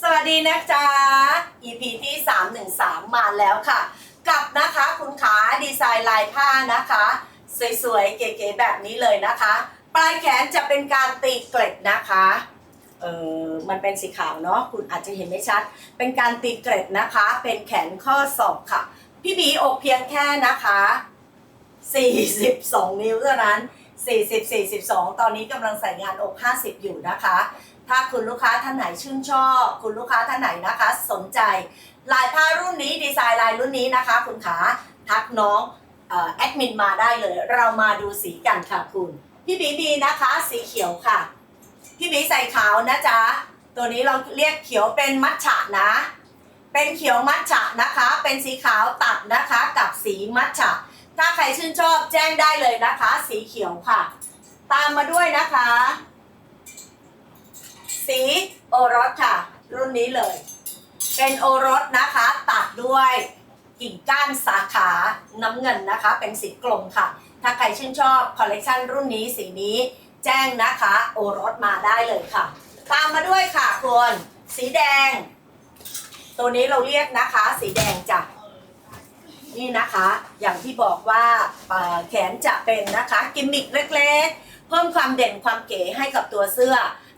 สวัสดีนะจ๊ะ EP ที่ 313 มาแล้วค่ะ กับนะคะคุณขาดีไซน์ลายผ้านะคะ สวยๆ เก๋ๆแบบนี้เลยนะคะ ปลายแขนจะเป็นการตีเกล็ดนะคะเออมันเป็นสีขาวเนาะคุณอาจจะเห็นไม่ชัด เป็นการตีเกล็ดนะคะ เป็นแขนข้อศอกค่ะ พี่บีอกเพียงแค่นะคะ 42 นิ้วเท่านั้น 40 42 ตอนนี้กำลังใส่งานอก 50 อยู่นะคะ ถ้าคุณลูกค้าท่านไหนชื่นชอบ คุณลูกค้าท่านไหนนะคะ สนใจ ลายผ้ารุ่นนี้ดีไซน์ลายรุ่นนี้นะคะ คุณขาทักน้องอแอดมินมาได้เลย เรามาดูสีกันค่ะคุณ พี่บีบีนะคะ สีเขียวค่ะ พี่บีใส่ขาวนะจ๊ะ ตัวนี้เราเรียกเขียวเป็นมัทฉะนะ เป็นเขียวมัทฉะนะคะ เป็นสีขาวตัดนะคะ กับสีมัทฉะ ถ้าใครชื่นชอบแจ้งได้เลยนะคะ สีเขียวค่ะ ตามมาด้วยนะคะ สีโอรสค่ะ รุ่นนี้เลย เป็นโอรสนะคะ ตัดด้วยกิ่งก้านสาขาน้ำเงินนะคะ เป็นสีกลมค่ะ ถ้าใครชื่นชอบคอลเลกชันรุ่นนี้สีนี้แจ้งนะคะ โอรสมาได้เลยค่ะ ตามมาด้วยค่ะคุณสีแดง ตัวนี้เราเรียกนะคะ สีแดงจ้ะ นี่นะคะอย่างที่บอกว่าแขนจะเป็นนะคะกิมมิคเล็กๆ เพิ่มความเด่นความเก๋ให้กับตัวเสื้อ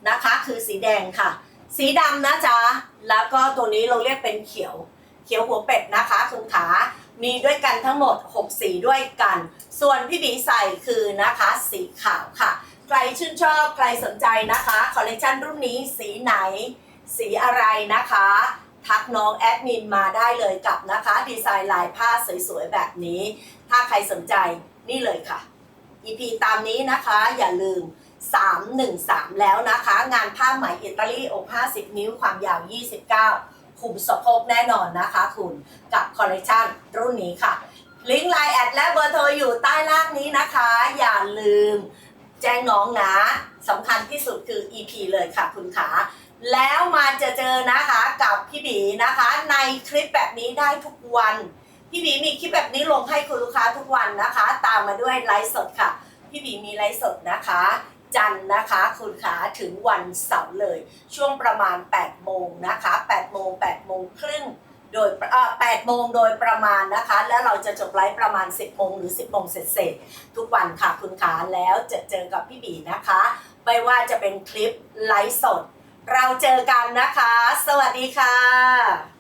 นะคะ คือสีแดงค่ะ สีดำนะจ๊ะแล้วก็ตัวนี้เราเรียกเป็นเขียว เขียวหัวเป็ดนะคะคุณขามีด้วยกันทั้งหมด 6 สีด้วยกัน ส่วนพี่บีใส่คือนะคะสีขาวค่ะ ใครชื่นชอบใครสนใจนะคะคอลเลคชันรุ่นนี้สีไหน สีอะไรนะคะ ทักน้องแอดมินมาได้เลยกับนะคะดีไซน์ลายผ้าสวยๆแบบนี้ ถ้าใครสนใจนี่เลยค่ะ EP ตามนี้นะคะอย่าลืม 313 แล้วนะคะ งานผ้าไหมอิตาลีอก50 นิ้วความยาว 29คุมสะโพกแน่นอนนะคะคุณกับคอลเลคชันรุ่นนี้ค่ะ ลิงก์ไลน์แอดและเบอร์โทรอยู่ใต้ล่างนี้นะคะ อย่าลืมแจ้งน้องนะสำคัญที่สุดคือ EP เลยค่ะคุณขา แล้วมาจะเจอนะคะกับพี่บีนะคะ ในคลิปแบบนี้ได้ทุกวัน พี่บีมีคลิปแบบนี้ลงให้คุณลูกค้าทุกวันนะคะ ตามมาด้วยไลฟ์สดค่ะ พี่บีมีไลฟ์สดนะคะ จันนะคะคุณขาถึงวันเสาร์เลย ช่วงประมาณ 8 โมงนะคะ8โมง8โมงครึ่งโดยเอ่อ8โมงโดยประมาณนะคะ แล้วเราจะจบไลฟ์ประมาณ 10โมงหรือ 10โมงเสร็จๆทุกวันค่ะคุณขาแล้วจะเจอกับพี่บีนะคะ ไม่ว่าจะเป็นคลิปไลฟ์สด เราเจอกันนะคะ สวัสดีค่ะ